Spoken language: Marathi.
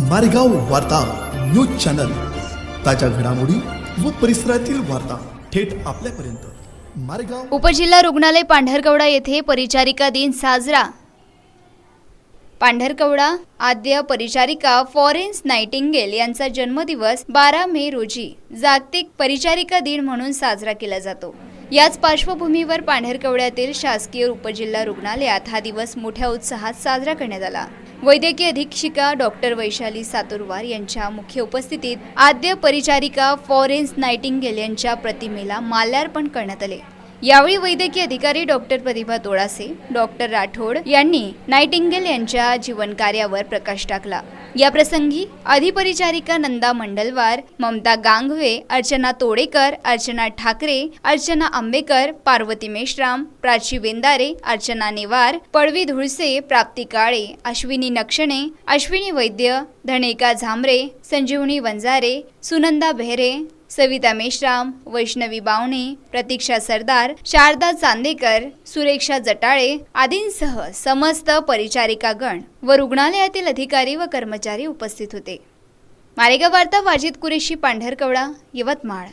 मारेगाव वार्ता न्यूज चॅनल. ताज्या घडामोडी व परिसरातील वार्ता थेट आपल्यापर्यंत. मारेगाव उपजिल्हा रुग्णालय पांढरकवडा येथे परिचारिका दिन साजरा. पांढरकवडा आद्य परिचारिका फॉरेन्स नाइटिंगेल यांचा जन्मदिवस बारा मे रोजी. जागतिक परिचारिका दिन म्हणून साजरा केला जातो. याच पार्श्वभूमीवर पांढरकवड्यातील शासकीय उपजिल्हा रुग्णालयात हा दिवस मोठ्या उत्साहात साजरा करण्यात आला. वैद्यकीय अधीक्षिका डॉक्टर वैशाली सातुरवार यांच्या मुख्य उपस्थितीत आद्य परिचारिका फॉरेन्स नायटिंगेल यांच्या प्रतिमेला माल्यार्पण करण्यात आले. यावेळी वैद्यकीय अधिकारी डॉक्टर प्रतिभा तोळासे डॉक्टर राठोड यांनी नाईटिंगेल यांच्या जीवनकार्यावर प्रकाश टाकला. या प्रसंगी अधिपरिचारिका नंदा मंडलवार ममता गांगवे अर्चना तोडेकर अर्चना ठाकरे अर्चना आंबेकर पार्वती मेश्राम प्राची वेंदारे अर्चना नेवार पडवी धुळसे प्राप्ती काळे अश्विनी नक्षणे अश्विनी वैद्य धनेका झांबरे संजीवनी वंजारे सुनंदा बेहरे सविता मेश्राम वैष्णवी बावणे प्रतीक्षा सरदार शारदा चांदेकर सुरेक्षा जटाळे आदींसह समस्त परिचारिकागण व रुग्णालयातील अधिकारी व कर्मचारी उपस्थित होते. मारेगाव वार्ता वाजिद कुरेशी पांढरकवडा यवतमाळ.